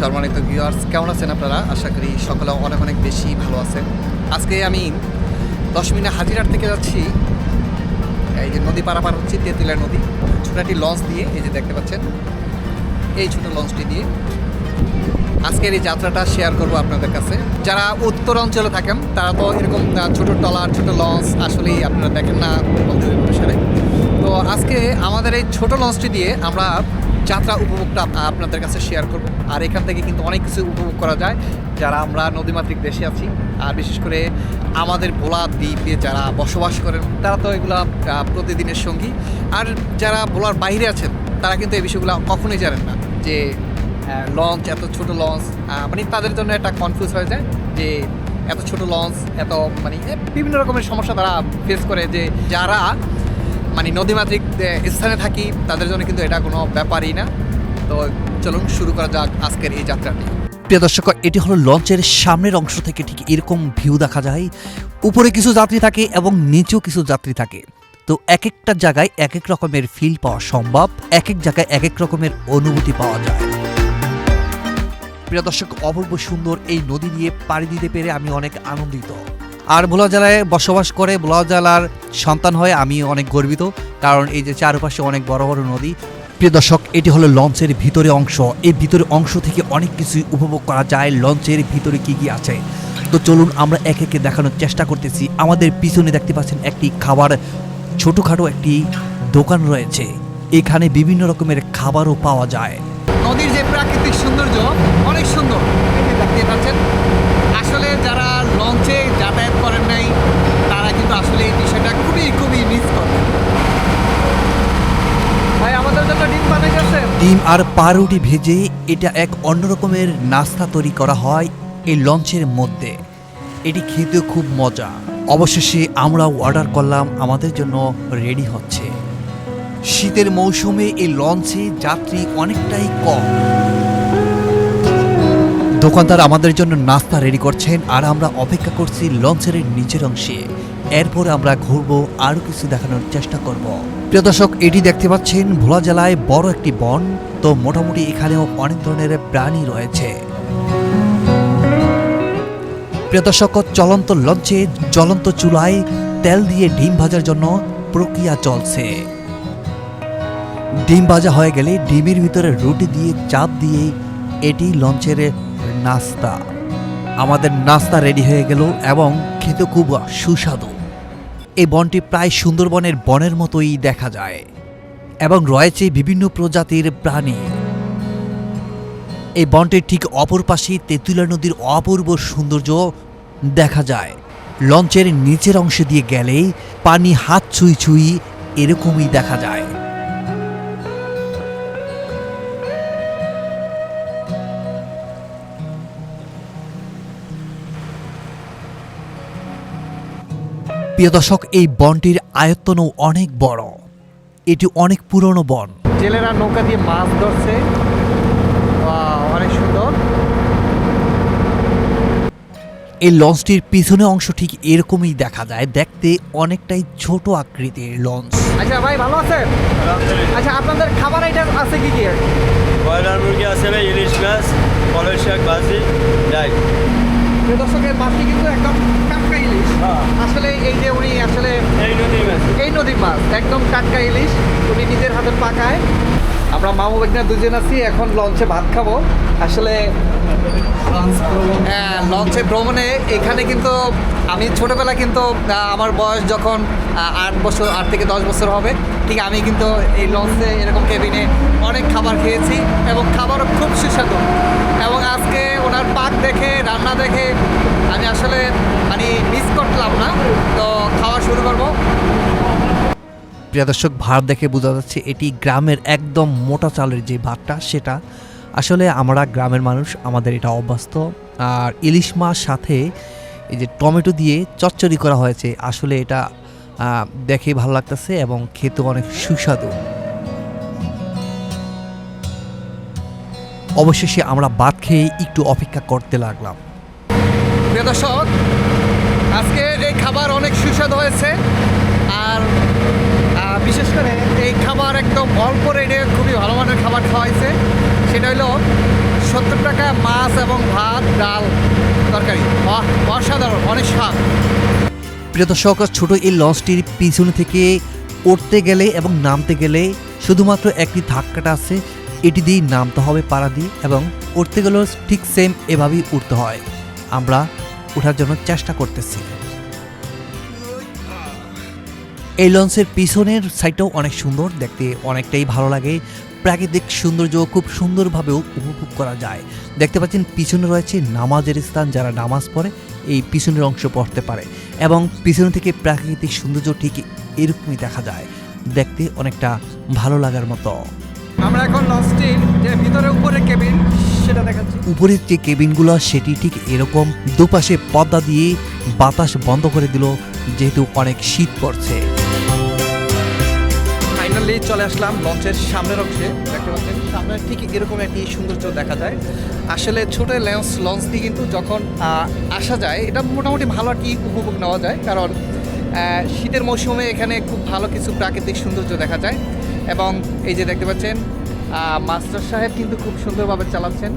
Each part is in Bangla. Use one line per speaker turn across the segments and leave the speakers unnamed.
সম্মানিত ভিউয়ার্স কেমন আছেন আপনারা? আশা করি সকলে অনেক অনেক বেশি ভালো আছেন। আজকে আমি দশ মিনিট হাজিরার থেকে যাচ্ছি, এই যে নদী পারাপার হচ্ছে তেঁতুলিয়া নদী। ছোটো একটি লঞ্চ দিয়ে, এই যে দেখতে পাচ্ছেন, এই ছোটো লঞ্চটি দিয়ে আজকের এই যাত্রাটা শেয়ার করব আপনাদের কাছে। যারা উত্তর অঞ্চলে থাকেন, তারা তো এরকম ছোট ট্রলার, ছোট লঞ্চ আসলেই আপনারা দেখেন না বলতে তো আজকে আমাদের এই ছোট লঞ্চটি দিয়ে আমরা যাত্রা উপভোগটা আপনাদের কাছে শেয়ার করব। আর এখান থেকে কিন্তু অনেক কিছু উপভোগ করা যায়, যারা আমরা নদীমাতৃক দেশে আছি। আর বিশেষ করে আমাদের ভোলা দ্বীপে যারা বসবাস করেন, তারা তো এগুলা প্রতিদিনের সঙ্গী। আর যারা ভোলার বাইরে আছেন, তারা কিন্তু এই বিষয়গুলো কখনোই জানেন না যে লঞ্চ, এত ছোট লঞ্চ মানে তাদের জন্য একটা কনফিউজ হয়ে যায় যে, এত ছোট লঞ্চ, এত মানে বিভিন্ন রকমের সমস্যা তারা ফেস করে যে, যারা মানে নদীমাতৃক স্থানে থাকি, তাদের জন্য কিন্তু এটা কোনো ব্যাপারই না। তো চলুন শুরু করা যাক আজকের এই যাত্রাটি।
প্রিয় দর্শক, এটি হলো লঞ্চের সামনের অংশ থেকে ঠিক এরকম ভিউ দেখা যায়। উপরে কিছু যাত্রী থাকে এবং নিচেও কিছু যাত্রী থাকে। তো এক একটা জায়গায় এক এক রকমের ফিল পাওয়া সম্ভব এক এক জায়গায় এক এক রকমের অনুভূতি পাওয়া যায়। প্রিয় দর্শক, অপূর্ব সুন্দর এই নদী দিয়ে পাড়ি দিতে পেরে আমি অনেক আনন্দিত। আর ভোলা জেলায় বসবাস করে ভোলা জেলার সন্তান হয়ে আমি অনেক গর্বিত, কারণ এই যে চারপাশে অনেক বড় বড় নদী। প্রিয় দর্শক, এটি হলো লঞ্চের ভিতরে অংশ। এই ভিতরে অংশ থেকে অনেক কিছুই উপভোগ করা যায়। লঞ্চের ভিতরে কি কি আছে? তো চলুন আমরা এক একে দেখানোর চেষ্টা করতেছি। আমাদের পিছনে দেখতে পাচ্ছেন একটি খাবার ছোটোখাটো একটি দোকান রয়েছে। এখানে বিভিন্ন রকমের খাবারও পাওয়া যায়।
নদীর যে প্রাকৃতিক সৌন্দর্য, অনেক সুন্দর। দেখতে পাচ্ছেন আসলে যারা লঞ্চে যাতায়াত করেন নাই, তারা কিন্তু আসলে এই বিষয়টা খুবই খুবই মিস করে। ডিম
ডিম আর পাউরুটি ভেজে এটা এক অন্য রকমের নাস্তা তৈরি করা হয় এই লঞ্চের মধ্যে। এটি খেতে খুব মজা। অবশেষে আমরা অর্ডার করলাম, আমাদের জন্য রেডি হচ্ছে। শীতের মৌসুমে এই লঞ্চে যাত্রী অনেকটাই কম। দোকানদার আমাদের জন্য নাস্তা রেডি করছেন আর আমরা অপেক্ষা করছি লঞ্চের নিচের অংশে। এরপর আমরা ঘুরবো, আরও কিছু দেখানোর চেষ্টা করব। প্রিয় দর্শক, এটি দেখতে পাচ্ছেন ভোলা জেলায় বড় একটি বন। তো মোটামুটি এখানেও অনেক ধরনের প্রাণী রয়েছে। প্রিয় দর্শক, চলন্ত লঞ্চে জ্বলন্ত চুলায় তেল দিয়ে ডিম ভাজার জন্য প্রক্রিয়া চলছে। ডিম ভাজা হয়ে গেলে ডিমের ভিতরে রুটি দিয়ে, চাপ দিয়ে এটি লঞ্চের নাস্তা। আমাদের নাস্তা রেডি হয়ে গেল এবং খেতে খুব সুস্বাদু। এই বনটি প্রায় সুন্দরবনের বনের মতোই দেখা যায় এবং রয়েছে বিভিন্ন প্রজাতির প্রাণী। এই বনটির ঠিক অপর পাশে তেঁতুলা নদীর অপূর্ব সৌন্দর্য দেখা যায়। লঞ্চের নিচের অংশে দিয়ে গেলেই পানি হাত ছুঁই ছুঁই এরকমই দেখা যায়। প্রিয় দর্শক এই বনটির আয়তনও অনেক বড়। এটি অনেক পুরনো বন।
জেলেরা নৌকা দিয়ে মাছ ধরছে। অনেক সুন্দর।
এই লঞ্চটির পিছনে অংশ ঠিক এরকমই দেখা যায়। দেখতে অনেকটাই ছোট আকৃতির লঞ্চ।
আচ্ছা ভাই ভালো আছেন? আচ্ছা আপনাদের খাবার আইটেম আছে কি কি?
ব্রয়লার মুরগি আছে ভাই ইলিশ মাছ কলের শাক ভাজি ডাল।
প্রিয় দর্শকের মাছটি কিন্তু একদম ইলিশ
হ্যাঁ।
আসলে এই যে উনি আসলে
এই নদীর মাছ।
এই নদীর মাছ একদম টাটকা ইলিশ উনি নিজের হাতে পাকায়। আমরা মামু বেগনা দুজন আছি এখন লঞ্চে ভাত খাব। আসলে হ্যাঁ লঞ্চে ভ্রমণে এখানে কিন্তু আমি ছোটোবেলা কিন্তু আমার বয়স যখন আট বছর আট থেকে দশ বছর হবে ঠিক আমি কিন্তু এই লঞ্চে এরকম কেবিনে অনেক খাবার খেয়েছি এবং খাবারও খুব সুস্বাদু। এবং আজকে ওনার পাক দেখে রান্না দেখে আমি আসলে মানে মিস করলাম না তো খাওয়া শুরু করব
প্রিয় দর্শক ভাত দেখে বোঝা যাচ্ছে এটি গ্রামের একদম মোটা চালের যে ভাতটা, সেটা আসলে আমরা গ্রামের মানুষ, আমাদের এটা অভ্যস্ত। আর ইলিশ মাছ সাথে এই যে টমেটো দিয়ে চচ্চড়ি করা হয়েছে, আসলে এটা দেখে ভালো লাগতেছে এবং খেতে অনেক সুস্বাদু। অবশেষে আমরা ভাত খেয়ে একটু অপেক্ষা করতে লাগলাম।
প্রিয় দর্শক আজকে এই খাবার অনেক সুস্বাদু হয়েছে। বিশেষ করে এই খাবার একদম অল্প রেটে খুবই ভালো মানের খাবার খাওয়াইছে। সেটা হলো সত্তর টাকা মাছ এবং ভাত, ডাল, তরকারি। অসাধারণ অনেক স্বাদ
প্রিয় দর্শক, ছোট এই লঞ্চটির পিছনে থেকে উঠতে গেলে এবং নামতে গেলে শুধুমাত্র একটি ধাক্কাটা আছে। এটি দিয়েই নামতে হবে পাড়া দিয়ে এবং উঠতে গেলেও ঠিক সেম এভাবেই উঠতে হয়। আমরা ওঠার জন্য চেষ্টা করতেছি। এই লঞ্চের পিছনের সাইডটাও অনেক সুন্দর দেখতে অনেকটাই ভালো লাগে। প্রাকৃতিক সৌন্দর্য খুব সুন্দরভাবেও উপভোগ করা যায়। দেখতে পাচ্ছেন পিছনে রয়েছে নামাজের স্থান যারা নামাজ পড়ে এই পিছনের অংশ পড়তে পারে। এবং পিছনে থেকে প্রাকৃতিক সৌন্দর্য ঠিক এরকমই দেখা যায়। দেখতে অনেকটা ভালো লাগার মতো।
আমরা এখন লঞ্চটির যে ভিতরে উপরে কেবিন সেটা দেখাচ্ছি।
উপরের যে কেবিনগুলো সেটি ঠিক এরকম দুপাশে পর্দা দিয়ে বাতাস বন্ধ করে দিল যেহেতু অনেক শীত পড়ছে।
ফাইনালি চলে আসলাম লঞ্চের সামনের অংশে। দেখতে পাচ্ছেন, সামনে ঠিক এরকম একটি সৌন্দর্য দেখা যায়। আসলে ছোট লঞ্চ লঞ্চ দিয়ে কিন্তু যখন আসা যায়, এটা মোটামুটি ভালো একটি উপভোগ নেওয়া যায়। কারণ শীতের মৌসুমে এখানে খুব ভালো কিছু প্রাকৃতিক সৌন্দর্য দেখা যায়। এবং এই যে দেখতে পাচ্ছেন মাস্টার সাহেব কিন্তু খুব সুন্দরভাবে চালাচ্ছেন।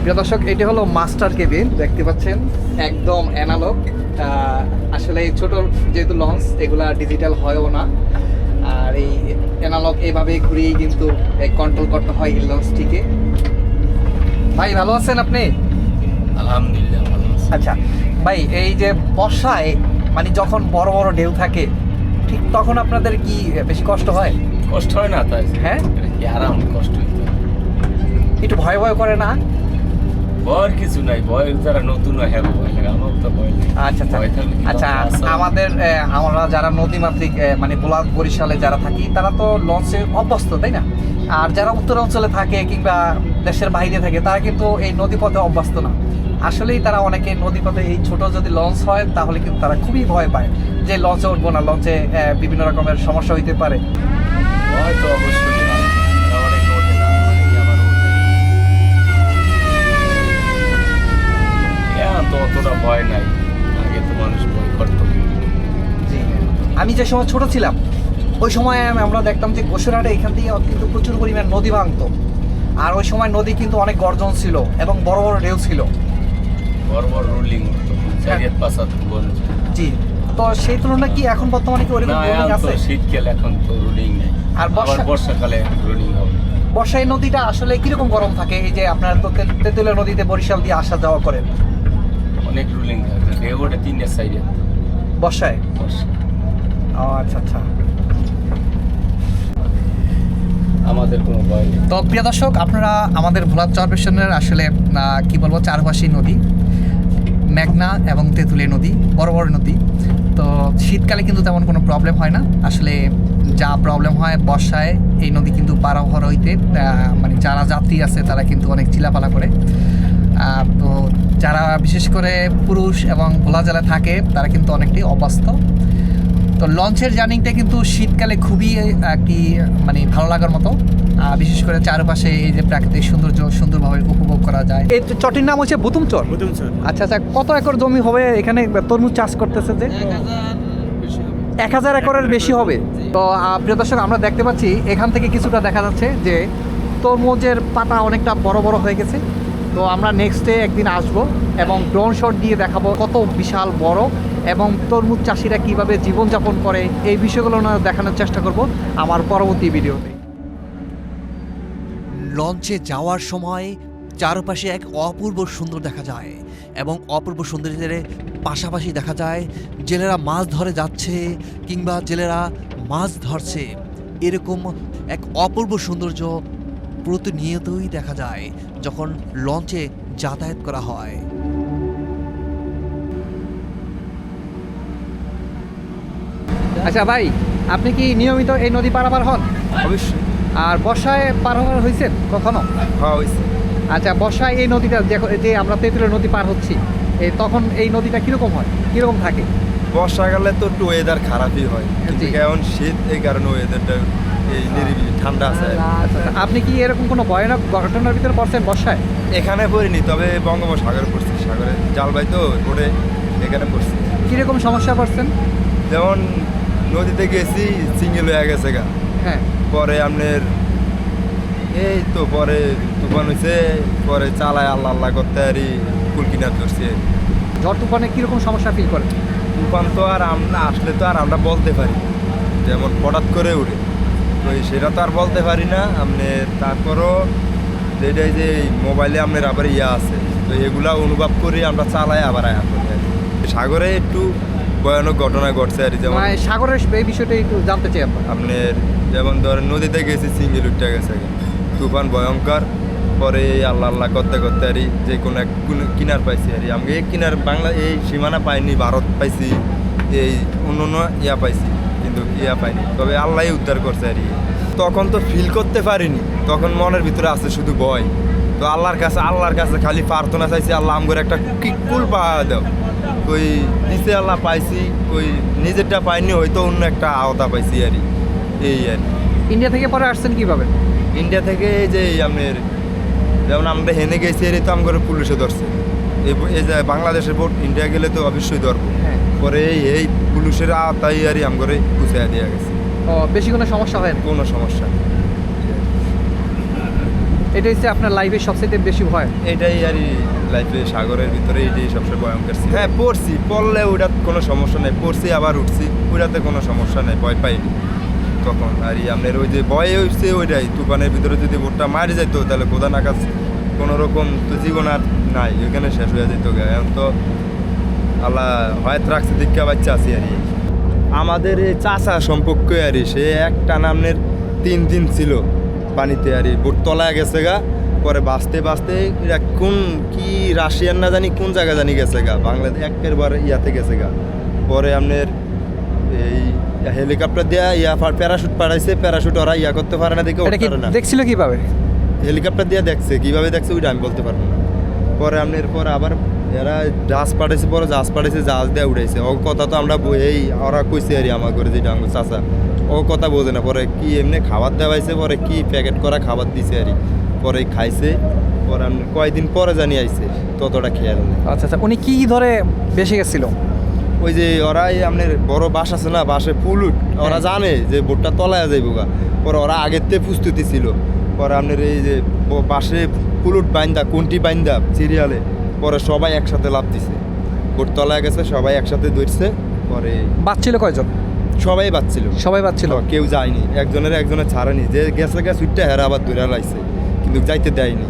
প্রিয় দর্শক, এটি হলো মাস্টার কেবিন, দেখতে পাচ্ছেন, একদম অ্যানালগ। আসলে এই ছোট যেহেতু লঞ্চ, এগুলা ডিজিটাল হয়ও না। আর এই অ্যানালগ এভাবে ঘুরিয়েই কিন্তু কন্ট্রোল করতে হয় এই লঞ্চটিকে ভাই ভালো আছেন আপনি?
আলহামদুলিল্লাহ ভালো
আচ্ছা ভাই এই যে বর্ষায় মানে যখন বড় বড় ঢেউ থাকে ঠিক তখন আপনাদের কি বেশি কষ্ট হয়?
কষ্ট হয় না তাই
হ্যাঁ?
কি আরাম কষ্ট
একটু ভয় ভয় করে না?
ভয়ের কিছু নাই ভয় যারা নতুন হয় ভয় লাগে আমার তো ভয়
আচ্ছা আচ্ছা। আচ্ছা আমাদের আমরা যারা নদীমাতৃক মানে বোলাদ বরিশালে যারা থাকি তারা তো লঞ্চে অভ্যস্ত তাই না? আর যারা উত্তর অঞ্চলে থাকে কিংবা দেশের বাইরে থাকে তারা কিন্তু এই নদীপথে অভ্যস্ত না। আসলেই তারা অনেকে নদীপথে এই ছোট যদি লঞ্চ হয় তাহলে কিন্তু তারা খুবই ভয় পায় যে লঞ্চে উঠবো না লঞ্চে বিভিন্ন রকমের সমস্যা হইতে পারে।
ভয় তো অবশ্যই। তো অতটা ভয় নাই। আগে তো মানুষ ভয় করতো।
জি। আমি যে সময় ছোট ছিলাম ওই সময় আম- আমরা দেখতাম যে গোসরাটে এখান থেকে কিন্তু প্রচুর পরিমাণ নদী ভাঙতো। আর ওই সময় নদী কিন্তু অনেক গর্জন ছিল এবং বড় বড় ঢেউ ছিল।
বড় বড় রুলিং
জি। তো সেই তুলনায় কি এখন বর্তমানে কি ওরকম রোলিং আছে?
শীতকাল এখন তো রুলিং নেই।
আর
আর
বর্ষা-
বর্ষাকালে রুলিং হবে।
বর্ষায় নদীটা আসলে কীরকম গরম থাকে? এই যে আপনার তো তে- নদীতে বরিশাল দিয়ে আসা যাওয়া করেন।
অনেক রুলিং ঢেউ ওঠে তিনটা সাইডে
বর্ষায়
বর্ষা
ও আচ্ছা আচ্ছা।
আমাদের কোনো ভয় নেই।
তো প্রিয় দর্শক আপনারা আমাদের ভোলা চরপেশনের আসলে কি বলব চারপাশে নদী মেঘনা এবং তেঁতুলিয়া নদী বড় বড় নদী। তো শীতকালে কিন্তু তেমন কোনো প্রবলেম হয় না। আসলে যা প্রবলেম হয় বর্ষায় এই নদী কিন্তু পারাভর হইতে মানে যারা যাত্রী আছে তারা কিন্তু অনেক চিলাপালা করে। তো যারা বিশেষ করে পুরুষ এবং ভোলা জেলায় থাকে তারা কিন্তু অনেকটাই অবাস্ত তো লঞ্চের জার্নিংটা কিন্তু শীতকালে খুবই একটি মানে ভালো লাগার মতো। আহ, বিশেষ করে চারপাশে এই যে প্রাকৃতিক সৌন্দর্য সুন্দরভাবে উপভোগ করা যায়। এই চটির নাম হচ্ছে বুতুম চর আচ্ছা আচ্ছা কত একর জমি হবে এখানে? তরমুজ চাষ করতেছে যে? এক হাজার একরের বেশি হবে। তো প্রিয় দর্শক আমরা দেখতে পাচ্ছি এখান থেকে কিছুটা দেখা যাচ্ছে যে তরমুজের পাতা অনেকটা বড় বড় হয়ে গেছে। তো আমরা নেক্সট ডে একদিন আসব এবং ড্রোন শট দিয়ে দেখাবো কত বিশাল বড় এবং তরমুজ চাষিরা কীভাবে জীবনযাপন করে। এই বিষয়গুলো দেখানোর চেষ্টা করব আমার পরবর্তী ভিডিওতে।
লঞ্চে যাওয়ার সময় চারপাশে এক অপূর্ব সুন্দর দেখা যায় এবং অপূর্ব সৌন্দর্যের পাশাপাশি দেখা যায় জেলেরা মাছ ধরে যাচ্ছে কিংবা জেলেরা মাছ ধরছে। এরকম এক অপূর্ব সৌন্দর্য প্রতিনিয়তই দেখা যায় যখন লঞ্চে যাতায়াত করা হয়।
আচ্ছা ভাই আপনি কি নিয়মিত এই নদী পারাপার হন?
অবশ্যই।
আর বর্ষায় পার পারাপার হয়েছেন কখনো?
হ্যাঁ হয়েছে।
আচ্ছা বর্ষায় এই নদীটা যে- যে আমরা তেঁতুলের নদী পার হচ্ছি এই তখন এই নদীটা কীরকম হয়? কীরকম থাকে?
বর্ষাকালে তো একটু ওয়েদার খারাপই হয়। কিন্তু। এখন শীত এই কারণে ওয়েদারটা এই নিরিবিলি। ঠান্ডা আছে।
আচ্ছা। আপনি কি এরকম কোনো ভয়ানক ঘটনার ভিতরে পড়ছেন বর্ষায়?
এখানে পড়িনি তবে বঙ্গোপসাগরে পড়ছি সাগরে। জালবাই তো ওঠে এখানে পড়ছি।
কীরকম সমস্যা পড়ছেন?
যেমন নদীতে গেছি সিঙ্গেল হয়ে গেছে গা।
হ্যাঁ।
পরে আপনার এই তো পরে তুফান হয়েছে পরে চালায় আল্লাহ আল্লাহ করতে আরি কুল কিনার ধরছে
ঝড় তুফানে কীরকম সমস্যা ফিল করেন?
তুফান তো আর আমরা আসলে তো আর আমরা বলতে পারি যেমন হঠাৎ করে উঠে তো সেটা তো আর বলতে পারি না। আপনি তারপরও যেটাই যে এই মোবাইলে আপনার আবার ইয়া আছে তো এগুলা অনুভব করে আমরা চালাই আবার আয়া করি সাগরে একটু ভয়ানক ঘটনা ঘটছে আর যেমন
মানে সাগরের এই বিষয়টা একটু জানতে চাই আপনার
আপনার যেমন ধরেন নদীতে গেছি সিঙ্গেল উঠতে গেছে তুফান ভয়ঙ্কর পরে আল্লাহ আল্লাহ করতে করতে আরি যে কোনো এক কিনার পাইছি আর আমি এই কিনার বাংলা এই সীমানা পাইনি ভারত পাইছি এই অন্য অন্য ইয়া পাইছি। কিন্তু ইয়া পাইনি। তবে আল্লাহ উদ্ধার করছে আর তখন তো ফিল করতে পারিনি। তখন মনের ভিতরে আছে শুধু ভয়। তো আল্লাহর কাছে আল্লাহর কাছে খালি প্রার্থনা চাইছি আল্লাহ আমগর একটা কি কুল পাওয়া দাও। কই দিছে আল্লাহ পাইছি। কই নিজেরটা পাইনি হয়তো অন্য একটা আওতা পাইছি আর এই আর।
ইন্ডিয়া থেকে পরে আসছেন কীভাবে?
ইন্ডিয়া থেকে এই যে আপনার যেমন আমরা হেনে গেছি এর তো আমার পুলিশে ধরছে। এই যে বাংলাদেশের বোট ইন্ডিয়া গেলে তো অবশ্যই ধরবো।
হ্যাঁ।
পরে এই পুলিশের আওতায় আর আমগরে গুছিয়ে দেওয়া গেছে
ও বেশি কোনো সমস্যা হয় না
কোনো সমস্যা।
এটা হচ্ছে আপনার লাইফের সবচেয়ে বেশি ভয়
এটাই আর লাইফে সাগরের ভিতরে এটাই সবচেয়ে ভয়ঙ্কর। হ্যাঁ পড়ছি পড়লে ওটা কোনো সমস্যা নেই পড়ছি আবার উঠছি ওটাতে কোনো সমস্যা নেই ভয় পাইনি তখন আর এই আপনার ওই যে ভয় হচ্ছে ওইটাই তুফানের ভিতরে যদি বোটটা মারি যেত তাহলে কোথা নাকাজ কোনো রকম তো জীবন আর নাই ওইখানে শেষ হয়ে যেত। এখন তো আল্লাহ হয়তো রাখছে দীক্ষা বাচ্চা আছি আর আমাদের এই চাচা সম্পর্কে আর সে একটা নামের তিন দিন ছিল পানিতে আর। বোট তলায় গেছে গা পরে বাঁচতে বাঁচতে কোন কি রাশিয়ান না জানি কোন জায়গা জানি গেছে গা বাংলাদেশ একের বার ইয়াতে গেছে গা। পরে আপনার এই হেলিকপ্টার দিয়া ইয়া প্যারাশুট পাঠাইছে প্যারাশুট ওরা ইয়া করতে পারে না দেখে না।
দেখছিল কীভাবে?
হেলিকপ্টার দিয়ে দেখছে কীভাবে দেখছে ওইটা আমি বলতে পারব না। পরে আপনার পরে আবার এরা জাহাজ পাঠাইছে পরে জাহাজ পাঠাইছে জাহাজ দিয়ে উঠাইছে ও কথা তো আমরা এই ওরা কইছে আর আমার করে যেটা আমার চাচা। ও কথা বোঝে না পরে কি এমনি খাবার দেওয়াইছে পরে কি প্যাকেট করা খাবার দিছে আর পরে খাইছে পরে আপনি কয়েকদিন পরে জানি আইছে ততটা খেয়াল নেই।
আচ্ছা আচ্ছা উনি কি ধরে বেশি গেছিল?
ওই যে ওরা এই আপনার বড় বাস আছে না বাসে ফুলুট ওরা
হ্যাঁ।
জানে যে বোটটা তলায় যাইব গা। পরে ওরা আগের থেকে প্রস্তুতি ছিল। পরে আপনার এই যে বাসে ফুলুট বাইন্দা কোনটি বাইন্দা সিরিয়ালে। পরে সবাই একসাথে লাভ দিছে। কোটতলায় গেছে সবাই একসাথে ধরছে পরে
বাচ্ছিল কয়জন?
সবাই বাচ্ছিল।
সবাই বাচ্ছিল?
কেউ যায়নি একজনের একজনের ছাড়েনি। যে গেছে গেছে সুইটটা হেরা আবার ধরে লাইছে কিন্তু যাইতে দেয়নি।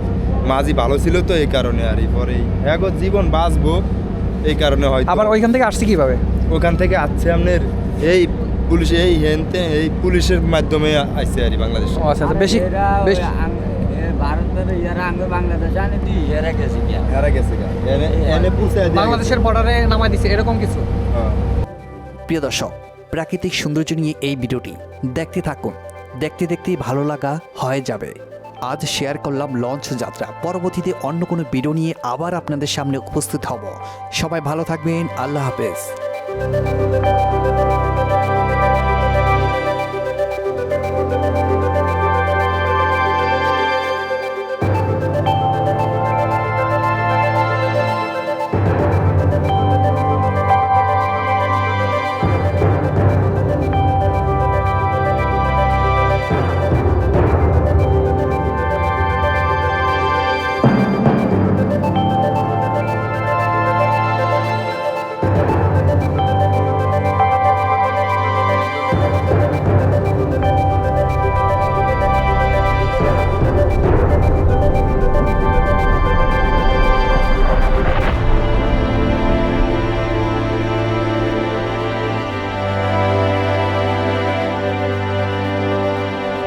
মাঝি ভালো ছিল তো এই কারণে আর এই পরে হ্যাঁ গো, জীবন বাঁচবো এই কারণে হয়
আবার ওইখান থেকে আসছে কীভাবে?
ওখান থেকে আসছে আপনার এই পুলিশ এই হেনতে এই পুলিশের মাধ্যমে আসছে আর বাংলাদেশ।
আচ্ছা আচ্ছা বেশি বেশি বাংলাদেশের বর্ডারে নামাই দিছে এরকম কিছু।
হ্যাঁ।
প্রিয় দর্শক প্রাকৃতিক সৌন্দর্য নিয়ে এই ভিডিওটি দেখতে থাকুন। দেখতে দেখতে ভালো লাগা হয়ে যাবে। আজ শেয়ার করলাম লঞ্চ যাত্রা। পরবর্তীতে অন্য কোনো ভিডিও নিয়ে আবার আপনাদের সামনে উপস্থিত হব। সবাই ভালো থাকবেন আল্লাহ হাফেজ।